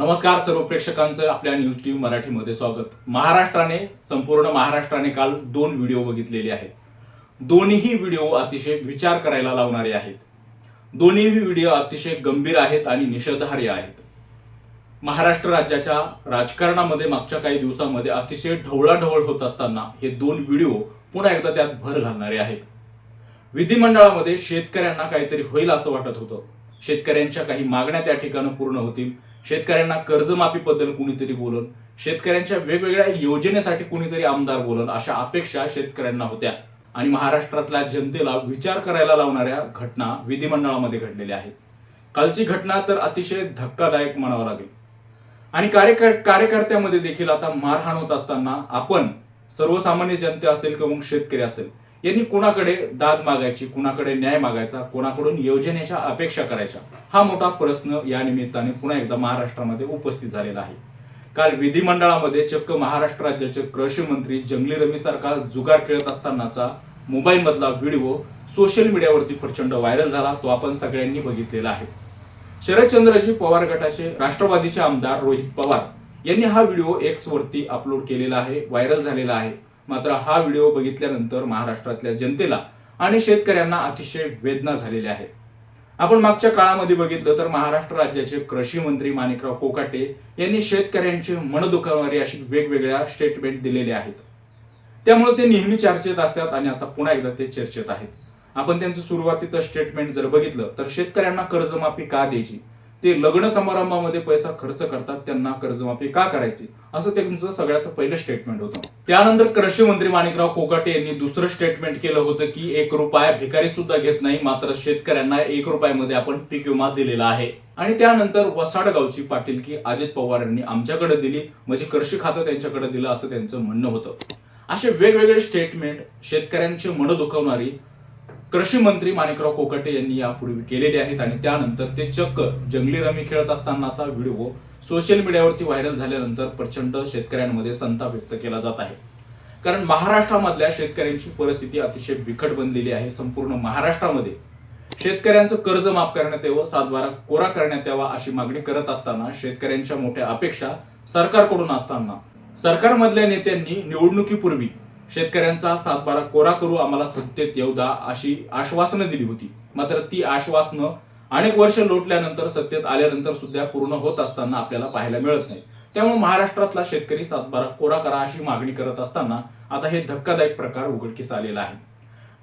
नमस्कार सर्व प्रेक्षकांचं आपल्या न्यूज टीव्ही मराठीमध्ये स्वागत. महाराष्ट्राने संपूर्ण महाराष्ट्राने काल दोन व्हिडिओ बघितलेले आहेत. दोन्हीही व्हिडिओ अतिशय विचार करायला लावणारे आहेत. दोन्हीही व्हिडिओ अतिशय गंभीर आहेत आणि निषेधार्ह आहेत. महाराष्ट्र राज्याच्या राजकारणामध्ये मागच्या काही दिवसांमध्ये अतिशय ढवळाढवळ होत असताना हे दोन व्हिडिओ पुन्हा एकदा त्यात भर घालणारे आहेत. विधिमंडळामध्ये शेतकऱ्यांना काहीतरी होईल असं वाटत होतं. शेतकऱ्यांच्या काही मागण्या त्या ठिकाणी पूर्ण होतील. शेतकऱ्यांना कर्जमाफीबद्दल कुणीतरी बोलल शेतकऱ्यांच्या वेगवेगळ्या योजनेसाठी कुणीतरी आमदार बोलल अशा अपेक्षा शेतकऱ्यांना होत्या. आणि महाराष्ट्रातल्या जनतेला विचार करायला लावणाऱ्या घटना विधिमंडळामध्ये घडलेल्या आहेत. कालची घटना तर अतिशय धक्कादायक म्हणावं लागेल. आणि कार्यकर कार्यकर्त्यामध्ये देखील आता मारहाण होत असताना आपण सर्वसामान्य जनते असेल किंवा मग शेतकरी असेल यांनी कुणाकडे दाद मागायची कुणाकडे न्याय मागायचा कोणाकडून योजनेच्या अपेक्षा करायच्या हा मोठा प्रश्न या निमित्ताने पुन्हा एकदा महाराष्ट्रामध्ये उपस्थित झालेला आहे. काल विधिमंडळामध्ये चक्क महाराष्ट्र राज्याचे कृषी मंत्री जंगली रमीसारखा जुगार खेळत असतानाचा मोबाईल मधला व्हिडिओ सोशल मीडियावरती प्रचंड व्हायरल झाला तो आपण सगळ्यांनी बघितलेला आहे. शरदचंद्रजी पवार गटाचे राष्ट्रवादीचे आमदार रोहित पवार यांनी हा व्हिडिओ एक्स वरती अपलोड केलेला आहे व्हायरल झालेला आहे. मात्र हा व्हिडिओ बघितल्यानंतर महाराष्ट्रातल्या जनतेला आणि शेतकऱ्यांना अतिशय वेदना झालेल्या आहेत आपण मागच्या काळामध्ये बघितलं तर महाराष्ट्र राज्याचे कृषी मंत्री माणिकराव कोकाटे यांनी शेतकऱ्यांची मन दुखावणारी अशी वेगवेगळ्या स्टेटमेंट दिलेले आहेत. त्यामुळे ते नेहमी चर्चेत असतात आणि आता पुन्हा एकदा ते चर्चेत आहेत. आपण त्यांचं सुरुवातीचं स्टेटमेंट जर बघितलं तर शेतकऱ्यांना कर्जमाफी का द्यायची? ते लग्न समारंभामध्ये पैसा खर्च करतात त्यांना कर्जमाफी का करायची? असं त्यांचं सगळ्यात पहिलं स्टेटमेंट होतं. त्यानंतर कृषी मंत्री माणिकराव कोकाटे यांनी दुसरं स्टेटमेंट केलं होतं की एक रुपया भिकारी सुद्धा घेत नाही मात्र शेतकऱ्यांना एक रुपयामध्ये आपण पीक विमा दिलेला आहे. आणि त्यानंतर वसाडगावची पाटील की अजित पवार यांनी आमच्याकडे दिली म्हणजे कृषी खातं त्यांच्याकडे दिलं असं त्यांचं म्हणणं होतं. असे वेगवेगळे स्टेटमेंट शेतकऱ्यांची मन दुखवणारी कृषी मंत्री माणिकराव कोकटे यांनी यापूर्वी केलेले आहेत आणि त्यानंतर ते चक्क जंगली रमी खेळत असतानाचा व्हिडिओ सोशल मीडियावरती व्हायरल झाल्यानंतर प्रचंड शेतकऱ्यांमध्ये संताप व्यक्त केला जात आहे. कारण महाराष्ट्रामधल्या शेतकऱ्यांची परिस्थिती अतिशय बिकट बनलेली आहे. संपूर्ण महाराष्ट्रामध्ये शेतकऱ्यांचं कर्ज माफ करण्यात यावं सातबारा कोरा करण्यात यावा अशी मागणी करत असताना शेतकऱ्यांच्या मोठ्या अपेक्षा सरकारकडून असताना. सरकारमधल्या नेत्यांनी निवडणुकीपूर्वी शेतकऱ्यांचा सातबारा कोरा करू आम्हाला सत्तेत येऊ द्या अशी आश्वासनं दिली होती. मात्र ती आश्वासनं अनेक वर्ष लोटल्यानंतर सत्तेत आल्यानंतर सुद्धा पूर्ण होत असताना आपल्याला पाहायला मिळत नाही. त्यामुळे महाराष्ट्रातला शेतकरी सातबारा कोरा करा अशी मागणी करत असताना आता हे धक्कादायक प्रकार उघडकीस आलेला आहे.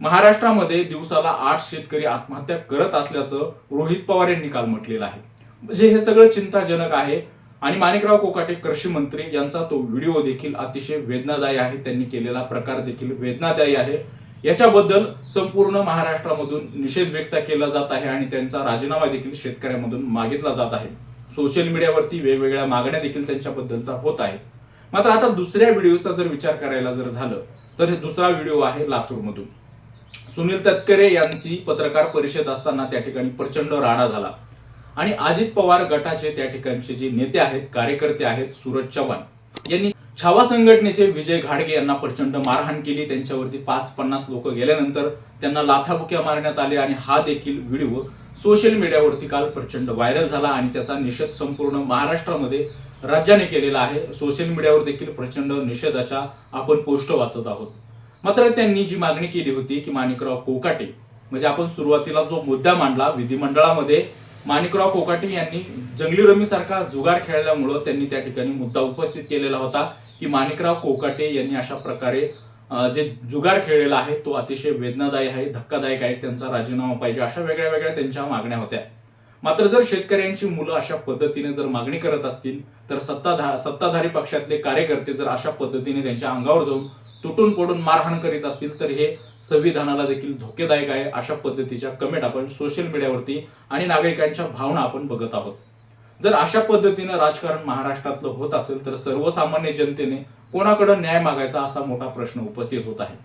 महाराष्ट्रामध्ये दिवसाला आठ शेतकरी आत्महत्या करत असल्याचं रोहित पवार यांनी काल म्हटलेलं आहे. म्हणजे हे सगळं चिंताजनक आहे. आणि माणिकराव कोकाटे कृषी मंत्री यांचा तो व्हिडिओ देखील अतिशय वेदनादायी आहे. त्यांनी केलेला प्रकार देखील वेदनादायी आहे. याच्याबद्दल संपूर्ण महाराष्ट्रामधून निषेध व्यक्त केला जात आहे आणि त्यांचा राजीनामा देखील शेतकऱ्यांमधून मागितला जात आहे. सोशल मीडियावरती वेगवेगळ्या मागण्या देखील त्यांच्याबद्दलचा होत आहे. मात्र आता दुसऱ्या व्हिडिओचा जर विचार करायला जर झालं तर हे दुसरा व्हिडिओ आहे लातूरमधून. सुनील तटकरे यांची पत्रकार परिषद असताना त्या ठिकाणी प्रचंड राडा झाला. आणि अजित पवार गटाचे त्या ठिकाणचे जे नेते आहेत कार्यकर्ते आहेत सूरज चव्हाण यांनी छावा संघटनेचे विजय घाडगे यांना प्रचंड मारहाण केली. त्यांच्यावरती पाच पन्नास लोक गेल्यानंतर त्यांना लाथाबुक्या मारण्यात आले आणि हा देखील व्हिडिओ सोशल मीडियावरती काल प्रचंड व्हायरल झाला आणि त्याचा निषेध संपूर्ण महाराष्ट्रामध्ये राज्याने केलेला आहे. सोशल मीडियावर देखील प्रचंड निषेधाच्या आपण पोस्ट वाचत आहोत. मात्र त्यांनी जी मागणी केली होती की माणिकराव कोकाटे म्हणजे आपण सुरुवातीला जो मुद्दा मांडला विधिमंडळामध्ये माणिकराव कोकाटे यांनी जंगली रमी सारखा जुगार खेळल्यामुळं त्यांनी त्या ठिकाणी मुद्दा उपस्थित केलेला होता की माणिकराव कोकाटे यांनी अशा प्रकारे जे जुगार खेळलेला आहे तो अतिशय वेदनादायी आहे धक्कादायक आहे त्यांचा राजीनामा पाहिजे अशा वेगळ्या वेगळ्या त्यांच्या मागण्या होत्या. मात्र जर शेतकऱ्यांची मुलं अशा पद्धतीने जर मागणी करत असतील तर सत्ताधा सत्ताधारी पक्षातले कार्यकर्ते जर अशा पद्धतीने त्यांच्या अंगावर जाऊन तुटून पडून मारहाण करीत असतील तर हे संविधानाला देखील धोकेदायक आहे अशा पद्धतीच्या कमेंट आपण सोशल मीडियावरती आणि नागरिकांच्या भावना आपण बघत आहोत. जर अशा पद्धतीनं राजकारण महाराष्ट्रातलं होत असेल तर सर्वसामान्य जनतेने कोणाकडे न्याय मागायचा असा मोठा प्रश्न उपस्थित होत आहे.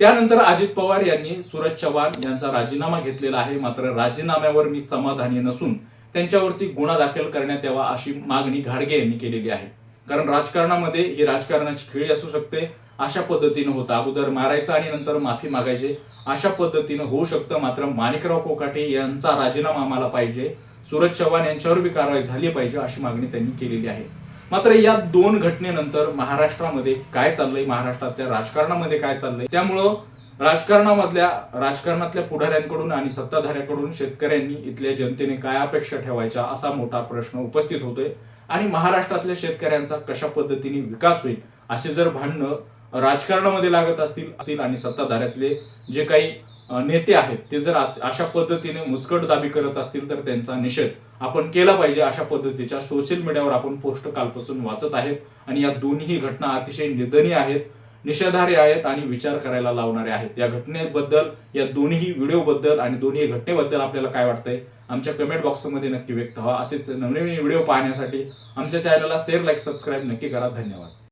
त्यानंतर अजित पवार यांनी सुरज चव्हाण यांचा राजीनामा घेतलेला आहे. मात्र राजीनाम्यावर मी समाधानी नसून त्यांच्यावरती गुन्हा दाखल करण्यात यावा अशी मागणी घाडगे यांनी केलेली आहे. कारण राजकारणामध्ये ही राजकारणाची खेळी असू शकते अशा पद्धतीनं होतं. अगोदर मारायचं आणि नंतर माफी मागायचे. अशा पद्धतीनं होऊ शकतं. मात्र माणिकराव कोकाटे यांचा राजीनामा आम्हाला पाहिजे. सूरज चव्हाण यांच्यावर बी कारवाई झाली पाहिजे अशी मागणी त्यांनी केलेली आहे. मात्र या दोन घटनेनंतर महाराष्ट्रामध्ये काय चाललंय? महाराष्ट्रातल्या राजकारणामध्ये काय चाललंय? त्यामुळं राजकारणामधल्या राजकारणातल्या पुढाऱ्यांकडून आणि सत्ताधाऱ्याकडून शेतकऱ्यांनी इथल्या जनतेने काय अपेक्षा ठेवायच्या असा मोठा प्रश्न उपस्थित होतोय. आणि महाराष्ट्रातल्या शेतकऱ्यांचा कशा पद्धतीने विकास होईल असे जर भांडणं राजकारणामध्ये लागत असतील असतील आणि सत्ताधाऱ्यातले जे काही नेते आहेत ते जर अशा पद्धतीने मुस्कट दाबी करत असतील तर त्यांचा निषेध आपण केला पाहिजे अशा पद्धतीच्या सोशल मीडियावर आपण पोस्ट कालपासून वाचत आहेत आणि या दोन्ही घटना अतिशय निदनीय आहेत निषेधार्ह आहेत आणि विचार करायला लावणारे आहेत. या घटनेबद्दल या दोन्ही व्हिडिओबद्दल आणि दोन्ही घटनेबद्दल आपल्याला काय वाटतंय आमच्या कमेंट बॉक्समध्ये नक्की व्यक्त व्हा. असेच नवनवीन व्हिडिओ पाहण्यासाठी आमच्या चॅनलला शेअर लाईक सबस्क्राईब नक्की करा. धन्यवाद.